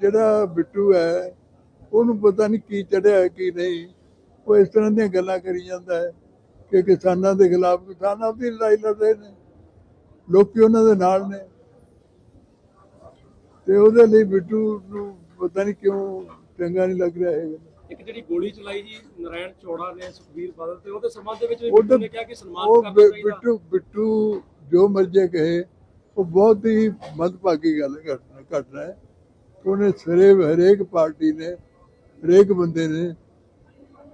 ਜਿਹੜਾ ਬਿੱਟੂ ਹੈ ਉਹਨੂੰ ਪਤਾ ਨਹੀਂ ਕੀ ਚੜਿਆ ਕੀ ਨਹੀਂ। ਉਹ ਇਸ ਤਰ੍ਹਾਂ ਦੀਆਂ ਗੱਲਾਂ ਕਰੀ ਜਾਂਦਾ ਹੈ ਕਿ ਕਿਸਾਨਾਂ ਦੇ ਖਿਲਾਫ ਕਿਸਾਨ ਆਪਣੀ ਲੜਾਈ ਲੜ ਰਹੇ ਨੇ ਲੋਕੀ ਉਹਨਾਂ ਦੇ ਨਾਲ ਨੇ। ਤੇ ਉਹਦੇ ਲਈ ਬਿੱਟੂ ਨੂੰ ਪਤਾ ਨਹੀਂ ਕਿਉਂ ਚੰਗਾ ਨਹੀਂ ਲੱਗ ਰਿਹਾ ਹੈ ਇੱਕ ਜਿਹੜੀ ਗੋਲੀ ਚਲਾਈ ਜੀ ਨਰਾਇਣ ਚੌੜਾ ਨੇ ਸੁਖਬੀਰ ਬਾਦਲ ਤੇ ਉਹਦੇ ਸੰਬੰਧ ਦੇ ਵਿੱਚ ਬਿੱਟੂ ਨੇ ਕਿਹਾ ਕਿ ਸਨਮਾਨ ਕਰਨਾ ਚਾਹੀਦਾ। ਬਿੱਟੂ ਬਿੱਟੂ ਜੋ ਮਰਜ਼ੀ ਕਹੇ ਉਹ ਬਹੁਤ ਹੀ ਮਦਭਾਗੀ ਗੱਲ ਘਟਨਾ ਘਟਨਾ ਹੈ। ਉਹਨੇ ਸਿਰੇ ਹਰੇਕ ਪਾਰਟੀ ਨੇ ਹਰੇਕ ਬੰਦੇ ਨੇ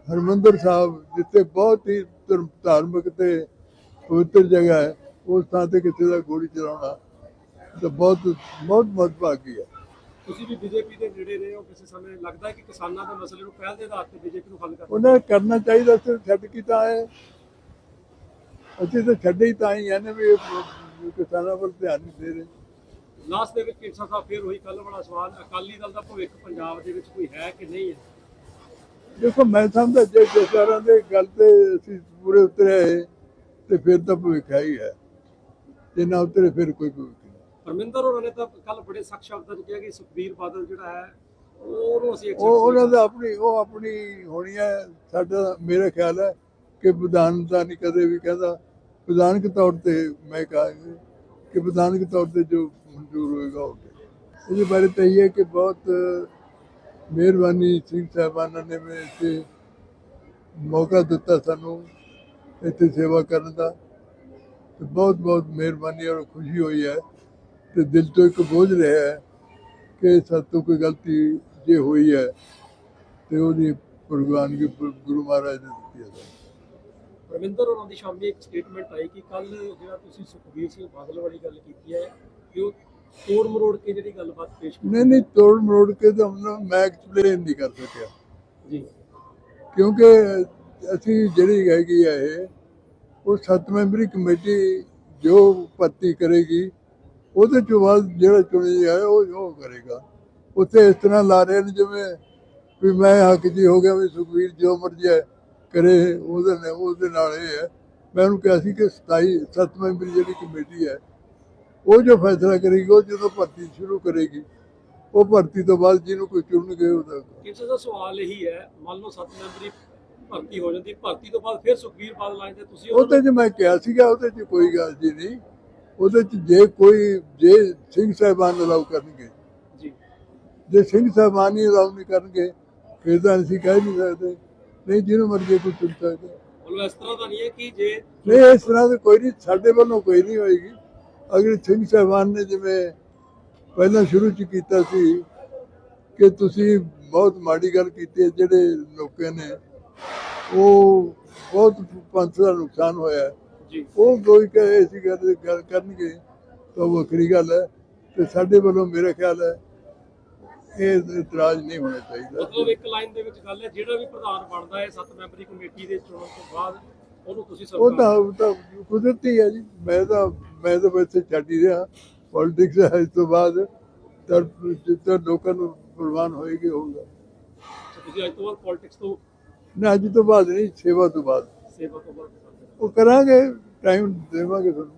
ਹਰਮੰਦਰ ਸਾਹਿਬ ਜਿੱਥੇ ਬਹੁਤ ਹੀ ਧਰਮ- ਧਾਰਮਿਕ ਤੇ ਪਵਿੱਤਰ ਜਗ੍ਹਾ ਹੈ ਉਸ ਥਾਂ ਤੇ ਕਿਸੇ ਦਾ ਗੋਲੀ ਚਲਾਉਣਾ ਤਾਂ ਬਹੁਤ ਬਹੁਤ ਮਦਭਾਗੀ ਹੈ। ਤੁਸੀਂ ਵੀ ਬੀਜੇਪੀ ਦੇ ਨੇੜੇ ਰਹੇ ਹੋ ਕਿਸੇ ਸਮੇਂ ਲੱਗਦਾ ਹੈ ਕਿ ਕਿਸਾਨਾਂ ਦੇ ਮਸਲੇ ਨੂੰ ਪਹਿਲ ਦੇ ਆਧਾਰ ਤੇ ਬੀਜੇਪੀ ਨੂੰ ਹੱਲ ਕਰਨਾ ਉਹਨਾਂ ਕਰਨਾ ਚਾਹੀਦਾ ਸੀ ਛੱਡ ਕੀਤਾ ਹੈ ਅਸੀਂ ਤਾਂ ਛੱਡੇ ਹੀ ਤਾਂ ਹੀ ਨੇ ਵੀ ਕਿਸਾਨਾਂ ਵੱਲ ਧਿਆਨ ਨਹੀਂ ਦੇ ਰਹੇ। ਲਾਸਟ ਦੇ ਵਿੱਚ ਕਿਰਸਾ ਸਾਹਿਬ ਫੇਰ ਹੋਈ ਕੱਲ ਬੜਾ ਸਵਾਲ ਅਕਾਲੀ ਦਲ ਦਾ ਭਵਿੱਖ ਪੰਜਾਬ ਦੇ ਵਿੱਚ ਕੋਈ ਹੈ ਕਿ ਨਹੀਂ ਹੈ? ਦੇਖੋ ਮੈਂ ਸਮਝਦਾ ਜੇ ਜਸਦਾਰਾਂ ਦੇ ਗੱਲ ਤੇ ਅਸੀਂ ਪੂਰੇ ਉਤਰੇ ਤੇ ਫਿਰ ਤਾਂ ਭਵਿੱਖ ਹੈ ਹੀ ਹੈ। ਜੇ ਨਾ ਉਤਰੇ ਫਿਰ ਕੋਈ ਭਵਿੱਖ ਨਹੀਂ। ਪਰਮਿੰਦਰ ਹੋਰਾਂ ਨੇ ਤਾਂ ਕੱਲ ਬੜੇ ਸਖਤ ਸ਼ਬਦਾਂ 'ਚ ਕਿਹਾ ਕਿ ਸੁਖਬੀਰ ਬਾਦਲ ਜਿਹੜਾ ਹੈ ਉਹਨੂੰ ਅਸੀਂ ਉਹ ਉਹਨਾਂ ਦਾ ਆਪਣੀ ਉਹ ਆਪਣੀ ਹੋਣੀ ਹੈ। ਸਾਡਾ ਮੇਰਾ ਖਿਆਲ ਹੈ ਕਿ ਵਿਧਾਨ ਦਾ ਨਹੀਂ ਕਦੇ ਵੀ ਕਹਿੰਦਾ। ਵਿਧਾਨਕ ਤੌਰ ਤੇ ਮੈਂ ਕਹਾਂਗਾ ਕਿ ਵਿਧਾਨਕ ਤੌਰ ਤੇ ਜੋ ਮਨਜ਼ੂਰ ਹੋਏਗਾ ਉਹ ਹੋਵੇਗਾ। ਇਹਦੇ ਬਾਰੇ ਤਾਂ ਇਹ ਹੈ ਕਿ ਬਹੁਤ ਮਿਹਰਬਾਨੀ ਸਿੰਘ ਸਾਹਿਬਾਨਾਂ ਨੇ ਮੇਰੇ ਤੇ ਮੌਕਾ ਦਿੱਤਾ ਸਾਨੂੰ ਇੱਥੇ ਸੇਵਾ ਕਰਨ ਦਾ ਤੇ ਬਹੁਤ ਬਹੁਤ ਮਿਹਰਬਾਨੀ ਔਰ ਖੁਸ਼ੀ ਹੋਈ ਹੈ ਤੇ ਦਿਲ ਤੋਂ ਇੱਕ ਬੋਝ ਰਿਹਾ ਹੈ ਕਿ ਸਾਤੋਂ ਕੋਈ ਗਲਤੀ ਜੇ ਹੋਈ ਹੈ ਤੇ ਉਹਦੀ ਪ੍ਰਵਾਨਗੀ ਗੁਰੂ ਮਹਾਰਾਜ ਨੇ ਦਿੱਤੀ ਹੈ ਪਰਮਿੰਦਰ ਹੋਰਾਂ ਦੀ ਸ਼ਾਮੀ ਇੱਕ ਸਟੇਟਮੈਂਟ ਆਈ ਕਿ ਕੱਲ ਜਿਹੜਾ ਤੁਸੀਂ ਸੁਖਬੀਰ ਸਿੰਘ ਬਾਦਲ ਵਾਲੀ ਗੱਲ ਕੀਤੀ ਹੈ ਕਿ ਉਹ ਤੋੜ ਮਰੋੜ ਕੇ ਜਿਹੜੀ ਗੱਲਬਾਤ ਪੇਸ਼ ਕੀਤੀ ਨਹੀਂ ਨਹੀਂ ਤੋੜ ਮਰੋੜ ਕੇ ਤਾਂ ਮੈਂ ਐਕਸਪਲੇਨ ਨਹੀਂ ਕਰ ਸਕਿਆ। ਜੀ। ਕਿਉਂਕਿ ਅਸੀਂ ਜਿਹੜੀ ਹੈਗੀ ਹੈ ਇਹ ਉਹ ਸੱਤ ਮੈਂਬਰੀ ਕਮੇਟੀ ਜੋ ਭਰਤੀ ਕਰੇਗੀ ਉਹਦੇ ਤੋਂ ਬਾਅਦ ਜਿਹੜਾ ਚੁਣੀ ਜਾਏ ਉਹ ਉਹ ਕਰੇਗਾ। ਉੱਥੇ ਇਸ ਤਰ੍ਹਾਂ ਲਾ ਰਹੇ ਨੇ ਜਿਵੇਂ ਵੀ ਮੈਂ ਹੱਕ ਜੀ ਹੋ ਗਿਆ ਵੀ ਸੁਖਵੀਰ ਜੋ ਮਰਜ਼ੀ ਹੈ ਕਰੇ ਉਹਦੇ ਨਾਲ ਉਹਦੇ ਨਾਲ ਇਹ ਹੈ। ਮੈਂ ਉਹਨੂੰ ਕਿਹਾ ਸੀ ਕਿ 27 ਸੱਤ ਮੈਂਬਰੀ ਜਿਹੜੀ ਕਮੇਟੀ ਹੈ ਉਹ ਜੋ ਫੈਸਲਾ ਕਰੇਗੀ ਉਹ ਜਦੋਂ ਭਰਤੀ ਸ਼ੁਰੂ ਕਰੇਗੀ ਉਹ ਭਰਤੀ ਤੋਂ ਬਾਅਦ ਜਿਹਨੂੰ ਕੋਈ ਚੁਣਨਗੇ ਉਹਦਾ ਕਿਸੇ ਦਾ ਸਵਾਲ ਇਹੀ ਹੈ ਮੰਨ ਲਓ ਸੱਤ ਮੈਂਬਰੀ ਭਰਤੀ ਹੋ ਜਾਂਦੀ ਭਰਤੀ ਤੋਂ ਬਾਅਦ ਫਿਰ ਸੁਖਬੀਰ ਬਾਦਲ ਆਏ ਤੇ ਤੁਸੀਂ ਉਹਦੇ 'ਚ ਮੈਂ ਕਿਹਾ ਸੀਗਾ ਉਹਦੇ 'ਚ ਕੋਈ ਗੱਲ ਜੀ ਨਹੀਂ। ਉਹਦੇ 'ਚ ਜੇ ਕੋਈ ਜੇ ਸਿੰਘ ਸਾਹਿਬਾਨ ਅਲਾਉ ਕਰਨਗੇ। ਜੀ। ਜੇ ਸਿੰਘ ਸਾਹਿਬਾਨ ਹੀ ਅਲਾਉ ਨਹੀਂ ਕਰਨਗੇ ਫਿਰ ਤਾਂ ਅਸੀਂ ਕਹਿ ਨਹੀਂ ਸਕਦੇ। ਨਹੀਂ ਜਿਹਨੂੰ ਮਰਜ਼ੀ ਕੋਈ ਚੁਣ ਸਕਦਾ। ਮਤਲਬ ਇਸ ਤਰ੍ਹਾਂ ਦਾ ਨਹੀਂ ਹੈ ਕਿ ਜੇ ਨਹੀਂ ਇਸ ਤਰ੍ਹਾਂ ਦੀ ਕੋਈ ਨਹੀਂ ਸਾਡੇ ਵੱਲੋਂ ਕੋਈ ਨਹੀਂ ਹੋਏਗੀ। ਅਗਰ ਸਿੰਘ ਸਾਹਿਬਾਨ ਨੇ ਜਿਵੇਂ ਪਹਿਲਾਂ ਸ਼ੁਰੂ ਚ ਕੀਤਾ ਸੀ ਕਿ ਤੁਸੀਂ ਬਹੁਤ ਮਾੜੀ ਗੱਲ ਕੀਤੀ ਜਿਹੜੇ ਲੋਕਾਂ ਨੇ ਉਹ ਬਹੁਤ ਪੰਥ ਦਾ ਨੁਕਸਾਨ ਹੋਇਆ। ਜੀ ਉਹ ਕੋਈ ਕਹੇ ਐਸੀ ਗੱਲ ਗੱਲ ਕਰਨਗੇ ਤਾਂ ਵੱਖਰੀ ਗੱਲ ਹੈ ਤੇ ਸਾਡੇ ਵੱਲੋਂ ਮੇਰਾ ਖਿਆਲ ਹੈ ਇਹ ਇਤਰਾਜ਼ ਨਹੀਂ ਹੋਣਾ ਚਾਹੀਦਾ ਮਤਲਬ ਇੱਕ ਲਾਈਨ ਦੇ ਵਿੱਚ ਗੱਲ ਹੈ ਜਿਹੜਾ ਵੀ ਪ੍ਰਧਾਨ ਬਣਦਾ ਹੈ ਸੱਤ ਮੈਂਬਰੀ ਕਮੇਟੀ ਦੇ ਚੁਣਨ ਤੋਂ ਬਾਅਦ ਉਹਨੂੰ ਤੁਸੀਂ ਉਹ ਤਾਂ ਉਹ ਤਾਂ ਕੁਦਰਤੀ ਹੈ ਜੀ। ਮੈਂ ਤਾਂ ਮੈਂ ਤਾਂ ਵੈਸੇ ਛੱਡ ਹੀ ਰਿਹਾ। ਪੋਲਿਟਿਕਸ ਇਸ ਤੋਂ ਬਾਅਦ। ਤਾਂ ਜਿੱਦਾਂ ਲੋਕਾਂ ਨੂੰ ਪ੍ਰਵਾਨ ਹੋਏਗੀ ਹੋਊਗਾ। ਤੁਸੀਂ ਅੱਜ ਤੋਂ ਬਾਅਦ ਪੋਲਿਟਿਕਸ ਤੋਂ ਨਾ ਅੱਜ ਤੋਂ ਬਾਅਦ ਨਹੀਂ ਸੇਵਾ ਤੋਂ ਬਾਅਦ। ਸੇਵਾ ਤੋਂ ਬਾਅਦ। ਉਹ ਕਰਾਂਗੇ ਟਾਈਮ ਦੇਵਾਂਗੇ ਤੁਹਾਨੂੰ।